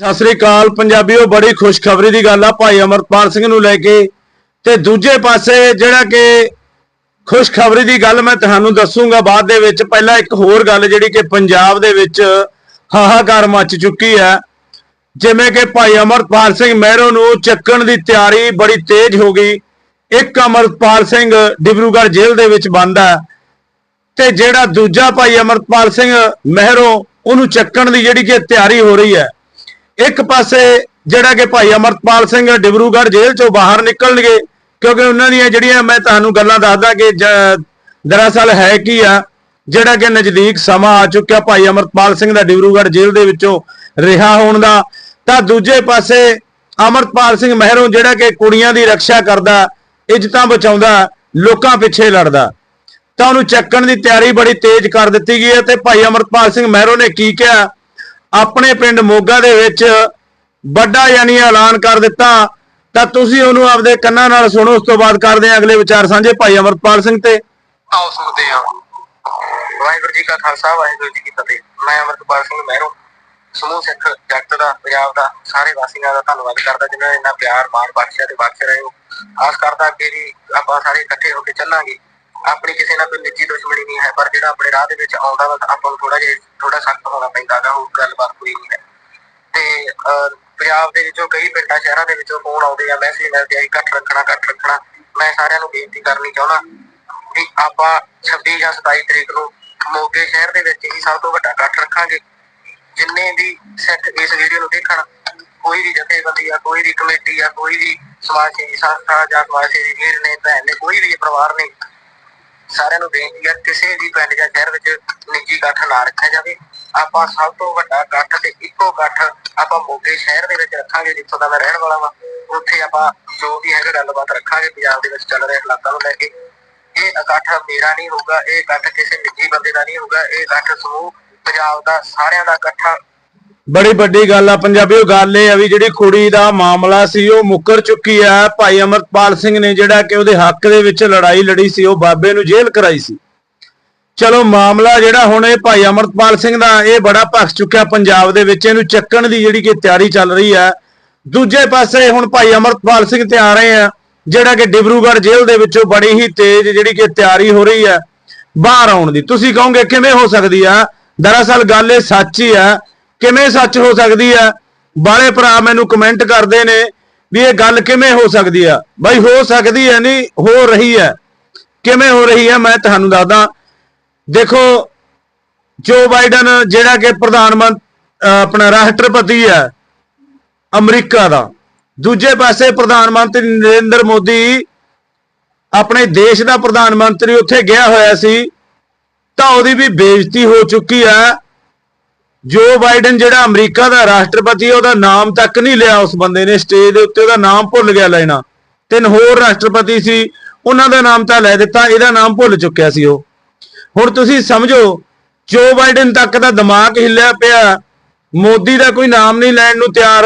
ਸਤਿ ਸ੍ਰੀ ਅਕਾਲ, ਪੰਜਾਬੀਓ, ਬੜੀ ਖੁਸ਼ਖਬਰੀ ਦੀ ਗੱਲ ਆ। ਭਾਈ ਅਮਰਪਾਲ ਸਿੰਘ ਨੂੰ ਲੈ ਕੇ ਤੇ ਦੂਜੇ ਪਾਸੇ ਜਿਹੜਾ ਕਿ ਖੁਸ਼ਖਬਰੀ ਦੀ ਗੱਲ ਮੈਂ ਤੁਹਾਨੂੰ ਦੱਸੂਗਾ ਬਾਅਦ ਦੇ ਵਿੱਚ। ਪਹਿਲਾਂ ਇੱਕ ਹੋਰ ਗੱਲ ਜਿਹੜੀ ਕਿ ਪੰਜਾਬ ਦੇ ਵਿੱਚ ਹਾਹਾਕਾਰ ਮਚ ਚੁੱਕੀ ਹੈ। ਜਿਵੇਂ ਕਿ ਭਾਈ ਅਮਰਪਾਲ ਸਿੰਘ ਮਹਿਰੋ ਨੂੰ ਚੱਕਣ ਦੀ ਤਿਆਰੀ ਬੜੀ ਤੇਜ਼ ਹੋ ਗਈ। ਇੱਕ ਅਮਰਪਾਲ ਸਿੰਘ ਡਿਬਰੂਗੜ੍ਹ ਜੇਲ੍ਹ ਦੇ ਵਿੱਚ ਬੰਦ ਹੈ। ਤੇ ਜਿਹੜਾ ਦੂਜਾ ਭਾਈ ਅਮਰਪਾਲ ਸਿੰਘ ਮਹਿਰੋ, ਉਹਨੂੰ ਚੱਕਣ ਦੀ ਜਿਹੜੀ ਕਿ ਤਿਆਰੀ ਹੋ ਰਹੀ ਹੈ। ਇੱਕ ਪਾਸੇ ਜਿਹੜਾ ਕਿ ਭਾਈ ਅਮਰਪਾਲ ਸਿੰਘ ਡਿਬਰੂਗੜ੍ਹ ਜੇਲ੍ਹ ਚੋਂ ਬਾਹਰ ਨਿਕਲਣਗੇ, ਕਿਉਂਕਿ ਉਹਨਾਂ ਦੀਆਂ ਜਿਹੜੀਆਂ ਮੈਂ ਤੁਹਾਨੂੰ ਗੱਲਾਂ ਦੱਸਦਾ ਕਿ ਜ- ਦਰਅਸਲ ਹੈ ਕੀ ਆ, ਜਿਹੜਾ ਕਿ ਨਜ਼ਦੀਕ ਸਮਾਂ ਆ ਚੁੱਕਿਆ ਭਾਈ ਅਮਰਪਾਲ ਸਿੰਘ ਦਾ ਡਿਬਰੂਗੜ੍ਹ ਜੇਲ੍ਹ ਦੇ ਵਿੱਚੋਂ ਰਿਹਾ ਹੋਣ ਦਾ, ਤਾਂ ਦੂਜੇ ਪਾਸੇ ਅਮਰਪਾਲ ਸਿੰਘ ਮਹਿਰੋਂ ਜਿਹੜਾ ਕਿ ਕੁੜੀਆਂ ਦੀ ਰੱਖਿਆ ਕਰਦਾ, ਇੱਜ਼ਤਾਂ ਬਚਾਉਂਦਾ, ਲੋਕਾਂ ਪਿੱਛੇ ਲੜਦਾ। ਤਾਂ ਉਹਨੂੰ ਚੱਕਣ ਦੀ ਤਿਆਰੀ ਬੜੀ ਤੇਜ਼ ਕਰ ਦਿੱਤੀ ਗਈ ਹੈ ਤੇ ਭਾਈ ਅਮਰਪਾਲ ਸਿੰਘ ਮਹਿਰੋਂ ਨੇ ਕੀ ਕਿਹਾ? ਆਪਣੇ ਪਿੰਡ ਮੋਗਾ ਦੇ ਵਿੱਚ ਵੱਡਾ ਯਾਨੀ ਐਲਾਨ ਕਰ ਦਿੱਤਾ। ਤਾਂ ਤੁਸੀਂ ਉਹਨੂੰ ਆਪਦੇ ਕੰਨਾਂ ਨਾਲ ਸੁਣੋ, ਉਸ ਤੋਂ ਬਾਅਦ ਕਰਦੇ ਹਾਂ ਅਗਲੇ ਵਿਚਾਰ ਸਾਂਝੇ। ਭਾਈ ਅਮਰਪਾਲ ਸਿੰਘ ਤੇ ਆਓ ਸੁਣਦੇ ਹਾਂ। ਵਾਹਿਗੁਰੂ ਜੀ ਕਾ ਖਾਲਸਾ, ਵਾਹਿਗੁਰੂ ਜੀ ਕੀ ਫਤਿਹ। ਮੈਂ ਅਮਰਪਾਲ ਸਿੰਘ ਮਹਿਰੋਂ, ਸਮੂਹ ਸਿੱਖ ਜਗਤ ਦਾ, ਪੰਜਾਬ ਦਾ, ਸਾਰੇ ਵਾਸੀਆਂ ਦਾ ਧੰਨਵਾਦ ਕਰਦਾ, ਜਿਨ੍ਹਾਂ ਨੇ ਇੰਨਾ ਪਿਆਰ, ਮਾਣ ਬਖਸ਼ਿਆ ਤੇ ਬਖਸ਼ ਰਹੇ ਹੋ। ਆਸ ਕਰਦਾ ਕਿ ਵੀ ਆਪਾਂ ਸਾਰੇ ਇਕੱਠੇ ਹੋ ਕੇ ਚੱਲਾਂਗੇ। ਆਪਣੀ ਕਿਸੇ ਨਾਲ ਕੋਈ ਨਿੱਜੀ ਦੁਸ਼ਮਣੀ ਨਹੀਂ ਹੈ, ਪਰ ਜਿਹੜਾ ਆਪਣੇ ਰਾਹ ਦੇ ਵਿੱਚ ਆਉਂਦਾ ਵਾ ਤਾਂ ਆਪਾਂ ਨੂੰ ਥੋੜਾ ਜਿਹਾ ਥੋੜਾ ਸਖਤ ਹੋਣਾ ਪੈਂਦਾ ਗਾ ਹੋਰ ਗੱਲਬਾਤ ਕੋਈ ਨਹੀਂ ਹੈ। ਤੇ ਪੰਜਾਬ ਦੇ ਵਿੱਚੋਂ ਕਈ ਪਿੰਡਾਂ, ਸ਼ਹਿਰਾਂ ਦੇ ਵਿੱਚੋਂ ਫੋਨ ਆਉਂਦੇ ਆ ਮੈਸੇਜ ਮਿਲਦੇ ਆ ਕਿ ਰੱਖਣਾ ਇਕੱਠ ਰੱਖਣਾ। ਮੈਂ ਸਾਰਿਆਂ ਨੂੰ ਬੇਨਤੀ ਕਰਨੀ ਚਾਹੁੰਦਾ ਵੀ ਆਪਾਂ 26 ਜਾਂ 27 ਤਰੀਕ ਨੂੰ ਮੋਗੇ ਸ਼ਹਿਰ ਦੇ ਵਿੱਚ ਹੀ ਸਭ ਤੋਂ ਵੱਡਾ ਇਕੱਠ ਰੱਖਾਂਗੇ। ਜਿੰਨੇ ਵੀ ਸਿੱਖ ਇਸ ਵੀਡੀਓ ਨੂੰ ਦੇਖਣ, ਕੋਈ ਵੀ ਜਥੇਬੰਦੀ ਆ, ਕੋਈ ਵੀ ਕਮੇਟੀ ਆ, ਕੋਈ ਵੀ ਸਮਾਜ ਸੇਵੀ ਸੰਸਥਾ ਜਾਂ ਸਮਾਜ ਸੇਵੀ ਵੀਰ ਨੇ, ਭੈਣ ਨੇ, ਕੋਈ ਵੀ ਪਰਿਵਾਰ ਨੇ ਸਾਰਿਆਂ ਨੂੰ ਬੇਨਤੀ ਹੈ, ਕਿਸੇ ਵੀ ਪਿੰਡ ਜਾਂ ਸ਼ਹਿਰ ਵਿੱਚ ਨਿੱਜੀ ਇਕੱਠ ਨਾ ਰੱਖਿਆ ਜਾਵੇ। ਆਪਾਂ ਸਭ ਤੋਂ ਵੱਡਾ ਇਕੱਠ ਤੇ ਇੱਕੋ ਇਕੱਠ ਆਪਾਂ ਮੋਗੇ ਸ਼ਹਿਰ ਦੇ ਵਿੱਚ ਰੱਖਾਂਗੇ, ਜਿੱਥੋਂ ਦਾ ਮੈਂ ਰਹਿਣ ਵਾਲਾ ਵਾਂ। ਉੱਥੇ ਆਪਾਂ ਜੋ ਵੀ ਹੈਗਾ ਗੱਲਬਾਤ ਰੱਖਾਂਗੇ, ਪੰਜਾਬ ਦੇ ਵਿੱਚ ਚੱਲ ਰਹੇ ਹਾਲਾਤਾਂ ਨੂੰ ਲੈ ਕੇ। ਇਹ ਇਕੱਠ ਮੇਰਾ ਨਹੀਂ ਹੋਊਗਾ, ਇਹ ਇਕੱਠ ਕਿਸੇ ਨਿੱਜੀ ਬੰਦੇ ਦਾ ਨਹੀਂ ਹੋਊਗਾ, ਇਹ ਇਕੱਠ ਸਮੂਹ ਪੰਜਾਬ ਦਾ ਸਾਰਿਆਂ ਦਾ ਇਕੱਠਾ ਬੜੀ ਵੱਡੀ ਗੱਲ ਆ ਪੰਜਾਬੀਓ, ਗੱਲ ਇਹ ਆ ਵੀ ਜਿਹੜੀ ਕੁੜੀ ਦਾ ਮਾਮਲਾ ਸੀ, ਉਹ ਮੁੱਕਰ ਚੁੱਕੀ ਆ। ਭਾਈ ਅਮਰਪਾਲ ਸਿੰਘ ਨੇ ਜਿਹੜਾ ਕਿ ਉਹਦੇ ਹੱਕ ਦੇ ਵਿੱਚ ਲੜਾਈ ਲੜੀ ਸੀ, ਉਹ ਬਾਬੇ ਨੂੰ ਜੇਲ੍ਹ ਕਰਾਈ ਸੀ। ਚਲੋ, ਮਾਮਲਾ ਜਿਹੜਾ ਹੁਣ ਇਹ ਭਾਈ ਅਮਰਪਾਲ ਸਿੰਘ ਦਾ, ਇਹ ਬੜਾ ਭਖ ਚੁੱਕਿਆ ਪੰਜਾਬ ਦੇ ਵਿੱਚ। ਇਹਨੂੰ ਚੱਕਣ ਦੀ ਜਿਹੜੀ ਕਿ ਤਿਆਰੀ ਚੱਲ ਰਹੀ ਆ। ਦੂਜੇ ਪਾਸੇ ਹੁਣ ਭਾਈ ਅਮਰਪਾਲ ਸਿੰਘ ਤੇ ਆ ਰਹੇ ਆ, ਜਿਹੜਾ ਕਿ ਡਿਬਰੂਗੜ੍ਹ ਜੇਲ੍ਹ ਦੇ ਵਿੱਚੋਂ ਬੜੀ ਹੀ ਤੇਜ਼ ਜਿਹੜੀ ਕਿ ਤਿਆਰੀ ਹੋ ਰਹੀ ਆ, ਬਾਹਰ ਆਉਣ ਦੀ। ਤੁਸੀਂ ਕਹੋਗੇ, ਕਿਵੇਂ ਹੋ ਸਕਦੀ ਆ? ਦਰਅਸਲ ਗੱਲ ਇਹ ਸੱਚ ਹੀ ਆ ਕਿਵੇਂ ਸੱਚ ਹੋ ਸਕਦੀ ਆ? ਬਾਲੇ ਭਰਾ ਮੈਨੂੰ ਕਮੈਂਟ ਕਰਦੇ ਨੇ ਵੀ ਇਹ ਗੱਲ ਕਿਵੇਂ ਹੋ ਸਕਦੀ ਆ? ਬਾਈ ਹੋ ਸਕਦੀ ਹੈ ਨਹੀਂ, ਹੋ ਰਹੀ ਹੈ। ਕਿਵੇਂ ਹੋ ਰਹੀ ਹੈ ਮੈਂ ਤੁਹਾਨੂੰ ਦੱਸਦਾ। ਦੇਖੋ ਜੋ ਬਾਈਡਨ ਜਿਹੜਾ ਕਿ ਪ੍ਰਧਾਨ ਮੰਤਰੀ ਆਪਣਾ ਰਾਸ਼ਟਰਪਤੀ ਹੈ, ਅਮਰੀਕਾ ਦਾ। ਦੂਜੇ ਪਾਸੇ ਪ੍ਰਧਾਨ ਮੰਤਰੀ ਨਰਿੰਦਰ ਮੋਦੀ ਆਪਣੇ ਦੇਸ਼ ਦਾ ਪ੍ਰਧਾਨ ਮੰਤਰੀ ਉੱਥੇ ਗਿਆ ਹੋਇਆ ਸੀ, ਤਾਂ ਉਹਦੀ ਵੀ ਬੇਇੱਜ਼ਤੀ ਹੋ ਚੁੱਕੀ ਹੈ। ਜੋ ਬਾਈਡਨ ਜਿਹੜਾ ਅਮਰੀਕਾ ਦਾ ਰਾਸ਼ਟਰਪਤੀ ਹੈ ਉਹਦਾ ਨਾਮ ਤੱਕ ਨਹੀਂ ਲਿਆ ਉਸ ਬੰਦੇ ਨੇ ਸਟੇਜ ਦੇ ਉੱਤੇ ਉਹਦਾ ਨਾਮ ਭੁੱਲ ਗਿਆ ਲੈਣਾ। ਤਿੰਨ ਹੋਰ ਰਾਸ਼ਟਰਪਤੀ ਸੀ, ਉਹਨਾਂ ਦਾ ਨਾਮ ਤਾਂ ਲੈ ਦਿੱਤਾ, ਇਹਦਾ ਨਾਮ ਭੁੱਲ ਚੁੱਕਿਆ ਸੀ ਉਹ। ਹੁਣ ਤੁਸੀਂ ਸਮਝੋ, ਜੋ ਬਾਈਡਨ ਤੱਕ ਦਾ ਦਿਮਾਗ ਹਿੱਲਿਆ ਪਿਆ, ਮੋਦੀ ਦਾ ਕੋਈ ਨਾਮ ਨਹੀਂ ਲੈਣ ਨੂੰ ਤਿਆਰ,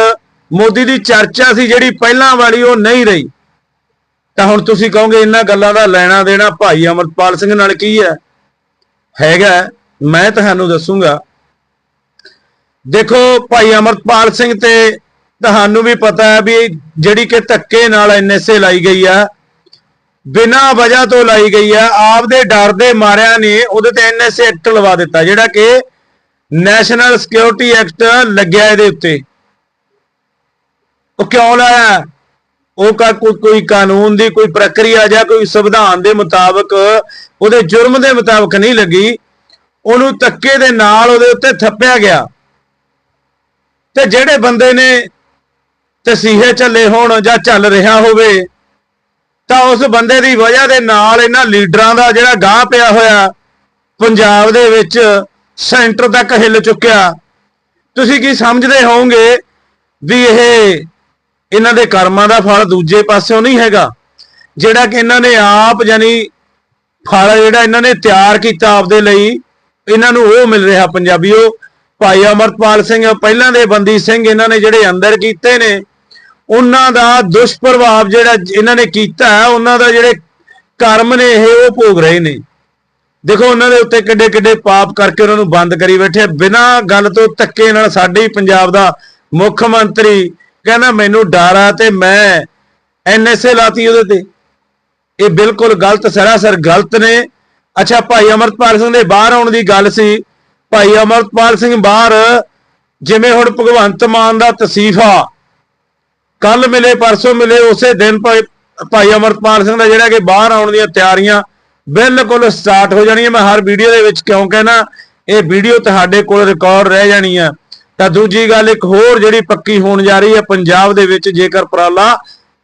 ਮੋਦੀ ਦੀ ਚਰਚਾ ਸੀ ਜਿਹੜੀ ਪਹਿਲਾਂ ਵਾਲੀ ਉਹ ਨਹੀਂ ਰਹੀ। ਤਾਂ ਹੁਣ ਤੁਸੀਂ ਕਹੋਗੇ, ਇਹਨਾਂ ਗੱਲਾਂ ਦਾ ਲੈਣਾ ਦੇਣਾ ਭਾਈ ਅਮਰਪਾਲ ਸਿੰਘ ਨਾਲ ਕੀ ਹੈ? ਹੈਗਾ, ਮੈਂ ਤੁਹਾਨੂੰ ਦੱਸੂਗਾ ਦੇਖੋ ਭਾਈ ਅਮਰਪਾਲ ਸਿੰਘ ਤੇ ਤੁਹਾਨੂੰ ਵੀ ਪਤਾ ਹੈ ਵੀ ਜਿਹੜੀ ਕਿ ਧੱਕੇ ਨਾਲ ਐਨਐਸਏ ਲਾਈ ਗਈ ਆ, ਬਿਨਾਂ ਵਜ੍ਹਾ ਤੋਂ ਲਾਈ ਗਈ ਆ, ਆਪਦੇ ਡਰ ਦੇ ਮਾਰਿਆਂ ਨੇ ਉਹਦੇ ਤੇ ਐਨਐਸਏ ਐਕਟ ਲਵਾ ਦਿੱਤਾ, ਜਿਹੜਾ ਕਿ ਨੈਸ਼ਨਲ ਸਿਕਿਉਰਿਟੀ ਐਕਟ ਲੱਗਿਆ ਇਹਦੇ ਉੱਤੇ। ਉਹ ਕਿਉਂ ਲਾਇਆ? ਉਹ ਕਾ ਕੋਈ ਕਾਨੂੰਨ ਦੀ ਕੋਈ ਪ੍ਰਕਿਰਿਆ ਜਾਂ ਕੋਈ ਸੰਵਿਧਾਨ ਦੇ ਮੁਤਾਬਕ ਉਹਦੇ ਜੁਰਮ ਦੇ ਮੁਤਾਬਕ ਨਹੀਂ ਲੱਗੀ, ਉਹਨੂੰ ਧੱਕੇ ਦੇ ਨਾਲ ਉਹਦੇ ਉੱਤੇ ਥੱਪਿਆ ਗਿਆ। ਤੇ ਜਿਹੜੇ ਬੰਦੇ ਨੇ ਤਸੀਹੇ ਚੱਲੇ ਹੋਣ ਜਾਂ ਚੱਲ ਰਿਹਾ ਹੋਵੇ, ਤਾਂ ਉਸ ਬੰਦੇ ਦੀ ਵਜ੍ਹਾ ਦੇ ਨਾਲ ਇਹਨਾਂ ਲੀਡਰਾਂ ਦਾ ਜਿਹੜਾ ਗਾਹ ਪਿਆ ਹੋਇਆ, ਪੰਜਾਬ ਦੇ ਵਿੱਚ ਸੈਂਟਰ ਤੱਕ ਹਿੱਲ ਚੁੱਕਿਆ। ਤੁਸੀਂ ਕੀ ਸਮਝਦੇ ਹੋਵੋਗੇ ਵੀ ਇਹ ਇਹਨਾਂ ਦੇ ਕਰਮਾਂ ਦਾ ਫਲ ਦੂਜੇ ਪਾਸਿਓਂ ਨਹੀਂ ਹੈਗਾ? ਜਿਹੜਾ ਕਿ ਇਹਨਾਂ ਨੇ ਆਪ ਯਾਨੀ ਫਲ ਜਿਹੜਾ ਇਹਨਾਂ ਨੇ ਤਿਆਰ ਕੀਤਾ ਆਪਦੇ ਲਈ, ਇਹਨਾਂ ਨੂੰ ਉਹ ਮਿਲ ਰਿਹਾ ਪੰਜਾਬੀਓ ਭਾਈ ਅਮਰਪਾਲ ਸਿੰਘ, ਪਹਿਲਾਂ ਦੇ ਬੰਦੀ ਸਿੰਘ ਇਹਨਾਂ ਨੇ ਜਿਹੜੇ ਅੰਦਰ ਕੀਤੇ ਨੇ, ਉਹਨਾਂ ਦਾ ਦੁਸ਼ਪ੍ਰਭਾਵ ਜਿਹੜਾ ਇਹਨਾਂ ਨੇ ਕੀਤਾ ਉਹਨਾਂ ਦਾ ਜਿਹੜੇ ਕਰਮ ਨੇ ਇਹ ਉਹ ਭੋਗ ਰਹੇ ਨੇ। ਦੇਖੋ, ਉਹਨਾਂ ਦੇ ਉੱਤੇ ਕਿੱਡੇ ਕਿੱਡੇ ਪਾਪ ਕਰਕੇ ਉਹਨਾਂ ਨੂੰ ਬੰਦ ਕਰੀ ਬੈਠੇ ਬਿਨਾਂ ਗੱਲ ਤੋਂ ਧੱਕੇ ਨਾਲ ਸਾਡੇ ਹੀ ਪੰਜਾਬ ਦਾ ਮੁੱਖ ਮੰਤਰੀ ਕਹਿੰਦਾ, ਮੈਨੂੰ ਡਰ ਆ ਤੇ ਮੈਂ ਐਨਐਸਏ ਲਾਤੀ ਉਹਦੇ ਤੇ। ਇਹ ਬਿਲਕੁਲ ਗਲਤ, ਸਰਾਸਰ ਗਲਤ ਨੇ। ਅੱਛਾ, ਭਾਈ ਅਮਰਤਪਾਲ ਸਿੰਘ ਦੇ ਬਾਹਰ ਆਉਣ ਦੀ ਗੱਲ ਸੀ। ਭਾਈ ਅਮਰਤਪਾਲ ਸਿੰਘ ਬਾਹਰ, ਜਿਵੇਂ ਹੁਣ ਭਗਵੰਤ ਮਾਨ ਦਾ ਤਸੀਫਾ। ਕੱਲ ਮਿਲੇ, ਪਰਸੋਂ ਮਿਲੇ, ਉਸੇ ਦਿਨ ਭਾਈ ਭਾਈ ਅਮਰਤਪਾਲ ਸਿੰਘ ਦਾ ਜਿਹੜਾ ਕਿ ਬਾਹਰ ਆਉਣ ਦੀਆਂ ਤਿਆਰੀਆਂ ਬਿਲਕੁਲ ਸਟਾਰਟ ਹੋ ਜਾਣੀਆਂ। ਮੈਂ ਹਰ ਵੀਡੀਓ ਦੇ ਵਿੱਚ ਕਿਉਂ ਕਹਿਣਾ, ਇਹ ਵੀਡੀਓ ਤੁਹਾਡੇ ਕੋਲ ਰਿਕਾਰਡ ਰਹਿ ਜਾਣੀ ਆ। ਤਾਂ ਦੂਜੀ ਗੱਲ, ਇੱਕ ਹੋਰ ਜਿਹੜੀ ਪੱਕੀ ਹੋਣ ਜਾ ਰਹੀ ਹੈ ਪੰਜਾਬ ਦੇ ਵਿੱਚ ਜੇਕਰ ਉਪਰਾਲਾ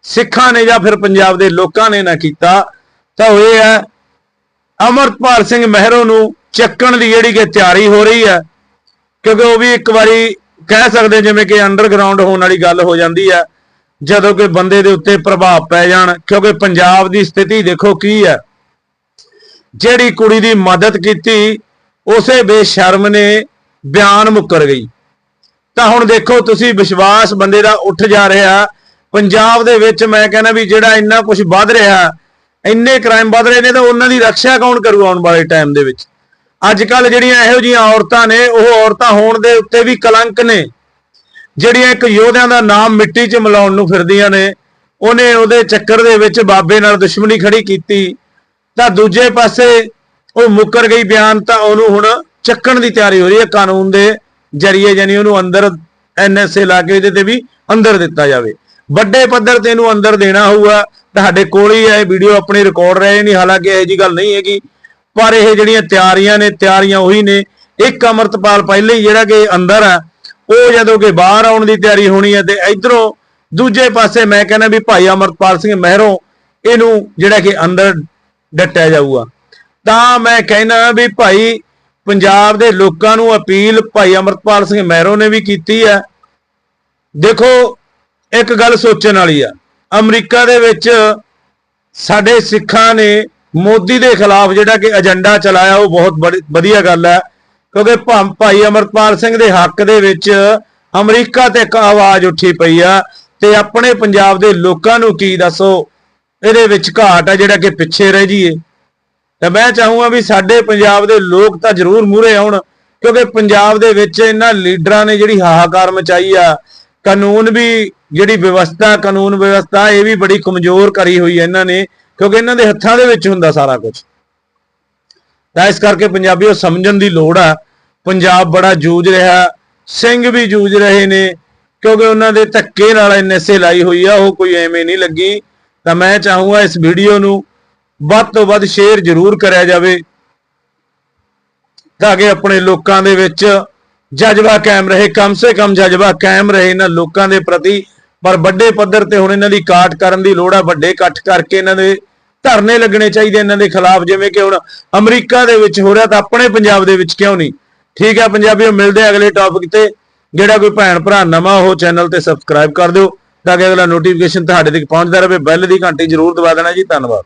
ਸਿੱਖਾਂ ਨੇ ਜਾਂ ਫਿਰ ਪੰਜਾਬ ਦੇ ਲੋਕਾਂ ਨੇ ਨਾ ਕੀਤਾ, ਤਾਂ ਉਹ ਇਹ ਹੈ, ਅਮਰਤਪਾਲ ਸਿੰਘ ਮਹਿਰੋ ਨੂੰ ਚੱਕਣ ਦੀ ਜਿਹੜੀ ਕਿ ਤਿਆਰੀ ਹੋ ਰਹੀ ਹੈ, ਕਿਉਂਕਿ ਉਹ ਵੀ ਇੱਕ ਵਾਰੀ ਕਹਿ ਸਕਦੇ ਜਿਵੇਂ ਕਿ ਅੰਡਰਗਰਾਉਂਡ ਹੋਣ ਵਾਲੀ ਗੱਲ ਹੋ ਜਾਂਦੀ ਹੈ, ਜਦੋਂ ਕਿ ਬੰਦੇ ਦੇ ਉੱਤੇ ਪ੍ਰਭਾਵ ਪੈ ਜਾਣ, ਕਿਉਂਕਿ ਪੰਜਾਬ ਦੀ ਸਥਿਤੀ ਦੇਖੋ ਕੀ ਹੈ। ਜਿਹੜੀ ਕੁੜੀ ਦੀ ਮਦਦ ਕੀਤੀ, ਉਸੇ ਬੇਸ਼ਰਮ ਨੇ ਬਿਆਨ ਮੁੱਕਰ ਗਈ। ਤਾਂ ਹੁਣ ਦੇਖੋ, ਤੁਸੀਂ ਵਿਸ਼ਵਾਸ ਬੰਦੇ ਦਾ ਉੱਠ ਜਾ ਰਿਹਾ। ਪੰਜਾਬ ਦੇ ਵਿੱਚ ਮੈਂ ਕਹਿੰਦਾ ਵੀ ਜਿਹੜਾ ਇੰਨਾ ਕੁਝ ਵੱਧ ਰਿਹਾ, ਇੰਨੇ ਕ੍ਰਾਈਮ ਵੱਧ ਰਹੇ ਨੇ, ਤਾਂ ਉਹਨਾਂ ਦੀ ਰੱਖਿਆ ਕੌਣ ਕਰੂ ਆਉਣ ਵਾਲੇ ਟਾਈਮ ਦੇ ਵਿੱਚ? ਅੱਜ ਕੱਲ ਜਿਹੜੀਆਂ ਇਹੋ ਜਿਹੀਆਂ ਔਰਤਾਂ ਨੇ, ਉਹ ਔਰਤਾਂ ਹੋਣ ਦੇ ਉੱਤੇ ਵੀ ਕਲੰਕ ਨੇ। ਜਿਹੜੀਆਂ ਇੱਕ ਯੋਧਿਆਂ ਦਾ ਨਾਮ ਮਿੱਟੀ 'ਚ ਮਿਲਾਉਣ ਨੂੰ ਫਿਰਦੀਆਂ ਨੇ, ਉਹਨੇ ਉਹਦੇ ਚੱਕਰ ਦੇ ਵਿੱਚ ਬਾਬੇ ਨਾਲ ਦੁਸ਼ਮਣੀ ਖੜੀ ਕੀਤੀ। ਤਾਂ ਦੂਜੇ ਪਾਸੇ ਉਹ ਮੁੱਕਰ ਗਈ ਬਿਆਨ, ਤਾਂ ਉਹਨੂੰ ਹੁਣ ਚੱਕਣ ਦੀ ਤਿਆਰੀ ਹੋ ਰਹੀ ਹੈ ਕਾਨੂੰਨ ਦੇ ਜਰੀਏ ਜਾਨੀ ਉਹਨੂੰ ਅੰਦਰ ਐਨਐਸਏ ਲਾ ਕੇ ਇਹਦੇ ਤੇ ਵੀ ਅੰਦਰ ਦਿੱਤਾ ਜਾਵੇ। ਵੱਡੇ ਪੱਧਰ ਤੇ ਇਹਨੂੰ ਅੰਦਰ ਦੇਣਾ ਹੋਊਗਾ। ਤੁਹਾਡੇ ਕੋਲ ਹੀ ਹੈ ਵੀਡੀਓ ਆਪਣੇ ਰਿਕਾਰਡ ਰਹੇ ਨਹੀਂ ਹਾਲਾਂਕਿ ਇਹ ਜੀ ਗੱਲ ਨਹੀਂ ਹੈਗੀ। ਪਰ ਇਹ ਜਿਹੜੀਆਂ ਤਿਆਰੀਆਂ ਨੇ, ਤਿਆਰੀਆਂ ਉਹੀ ਨੇ। ਇੱਕ ਅਮਰਤਪਾਲ ਪਹਿਲੇ ਹੀ ਜਿਹੜਾ ਕਿ ਅੰਦਰ ਆ, ਉਹ ਜਦੋਂ ਕਿ ਬਾਹਰ ਆਉਣ ਦੀ ਤਿਆਰੀ ਹੋਣੀ ਹੈ ਤੇ ਇਧਰੋਂ ਦੂਜੇ ਪਾਸੇ ਮੈਂ ਕਹਿੰਦਾ ਵੀ ਭਾਈ ਅਮਰਤਪਾਲ ਸਿੰਘ ਮਹਿਰੋਂ ਇਹਨੂੰ ਜਿਹੜਾ ਕਿ ਅੰਦਰ ਡੱਟਿਆ ਜਾਊਗਾ। ਤਾਂ ਮੈਂ ਕਹਿੰਦਾ ਵੀ ਭਾਈ ਪੰਜਾਬ ਦੇ ਲੋਕਾਂ ਨੂੰ ਅਪੀਲ ਭਾਈ ਅਮਰਤਪਾਲ ਸਿੰਘ ਮਹਿਰੋਂ ਨੇ ਵੀ ਕੀਤੀ ਹੈ ਦੇਖੋ, ਇੱਕ ਗੱਲ ਸੋਚਣ ਵਾਲੀ ਆ, ਅਮਰੀਕਾ ਦੇ ਵਿੱਚ ਸਾਡੇ ਸਿੱਖਾਂ ਨੇ ਮੋਦੀ ਦੇ ਖਿਲਾਫ ਜਿਹੜਾ ਕਿ ਏਜੰਡਾ ਚਲਾਇਆ, ਉਹ ਬਹੁਤ ਵਧੀਆ ਗੱਲ ਹੈ। ਕਿਉਂਕਿ ਭਾਈ ਅਮਰਪਾਲ ਸਿੰਘ ਦੇ ਹੱਕ ਦੇ ਵਿੱਚ ਅਮਰੀਕਾ ਤੇ ਇੱਕ ਆਵਾਜ਼ ਉੱਠੀ ਪਈ ਆ ਤੇ ਆਪਣੇ ਪੰਜਾਬ ਦੇ ਲੋਕਾਂ ਨੂੰ ਕੀ ਦੱਸੋ? ਇਹਦੇ ਵਿੱਚ ਘਾਟ ਆ ਜਿਹੜਾ ਕਿ ਪਿੱਛੇ ਰਹਿ ਜਾਈਏ। ਤਾਂ ਮੈਂ ਚਾਹੂੰਗਾ ਵੀ ਸਾਡੇ ਪੰਜਾਬ ਦੇ ਲੋਕ ਤਾਂ ਜ਼ਰੂਰ ਮੂਹਰੇ ਆਉਣ, ਕਿਉਂਕਿ ਪੰਜਾਬ ਦੇ ਵਿੱਚ ਇਹਨਾਂ ਲੀਡਰਾਂ ਨੇ ਜਿਹੜੀ ਹਾਹਾਕਾਰ ਮਚਾਈ ਆ। ਕਾਨੂੰਨ ਵੀ ਜਿਹੜੀ ਵਿਵਸਥਾ, ਕਾਨੂੰਨ ਵਿਵਸਥਾ ਇਹ ਵੀ ਬੜੀ ਕਮਜ਼ੋਰ ਕਰੀ ਹੋਈ ਹੈ ਇਹਨਾਂ ਨੇ। ਕਿਉਂਕਿ ਇਹਨਾਂ ਦੇ ਹੱਥਾਂ ਦੇ ਵਿੱਚ ਹੁੰਦਾ ਸਾਰਾ ਕੁਝ ਤਾਂ ਇਸ ਕਰਕੇ ਪੰਜਾਬੀਓ ਸਮਝਣ ਦੀ ਲੋੜ ਆ। ਪੰਜਾਬ ਬੜਾ ਜੂਝ ਰਿਹਾ, ਸਿੰਘ ਵੀ ਜੂਝ ਰਹੇ ਨੇ, ਕਿਉਂਕਿ ਉਹਨਾਂ ਦੇ ਧੱਕੇ ਨਾਲ ਐਨਐਸਏ ਲਾਈ ਹੋਈ ਆ, ਉਹ ਕੋਈ ਐਵੇਂ ਨਹੀਂ ਲੱਗੀ। ਤਾਂ ਮੈਂ ਚਾਹੂੰਗਾ ਇਸ ਵੀਡੀਓ ਨੂੰ ਵੱਧ ਤੋਂ ਵੱਧ ਸ਼ੇਅਰ ਜ਼ਰੂਰ ਕਰਿਆ ਜਾਵੇ, ਤਾਂ ਕਿ ਆਪਣੇ ਲੋਕਾਂ ਦੇ ਵਿੱਚ ਜਜ਼ਬਾ ਕਾਇਮ ਰਹੇ। ਕਮ ਸੇ ਕਮ ਜਜ਼ਬਾ ਕਾਇਮ ਰਹੇ ਇਹਨਾਂ ਲੋਕਾਂ ਦੇ ਪ੍ਰਤੀ। ਪਰ ਵੱਡੇ ਪੱਧਰ ਤੇ ਹੁਣ ਇਹਨਾਂ ਦੀ ਕਾਟ ਕਰਨ ਦੀ ਲੋੜ ਆ, ਵੱਡੇ ਇਕੱਠ ਕਰਕੇ ਇਹਨਾਂ ਦੇ ਧਰਨੇ ਲੱਗਣੇ ਚਾਹੀਦੇ ਇਹਨਾਂ ਦੇ ਖਿਲਾਫ, ਜਿਵੇਂ ਕਿ ਹੁਣ ਅਮਰੀਕਾ ਦੇ ਵਿੱਚ ਹੋ ਰਿਹਾ ਤਾਂ ਆਪਣੇ ਪੰਜਾਬ ਦੇ ਵਿੱਚ ਕਿਉਂ ਨਹੀਂ? ਠੀਕ ਹੈ ਪੰਜਾਬੀਓ, ਮਿਲਦੇ ਅਗਲੇ ਟੌਪਿਕ ਤੇ। ਜਿਹੜਾ ਕੋਈ ਭੈਣ ਭਰਾ ਨਵਾਂ ਹੋ ਚੈਨਲ ਤੇ ਸਬਸਕ੍ਰਾਈਬ ਕਰ ਦਿਓ, ਤਾਂ ਕਿ ਅਗਲਾ ਨੋਟੀਫਿਕੇਸ਼ਨ ਤੁਹਾਡੇ ਤੱਕ ਪਹੁੰਚਦਾ ਰਹੇ। ਬੈਲ ਦੀ ਘੰਟੀ ਜ਼ਰੂਰ ਦਬਾ ਦੇਣਾ ਜੀ। ਧੰਨਵਾਦ।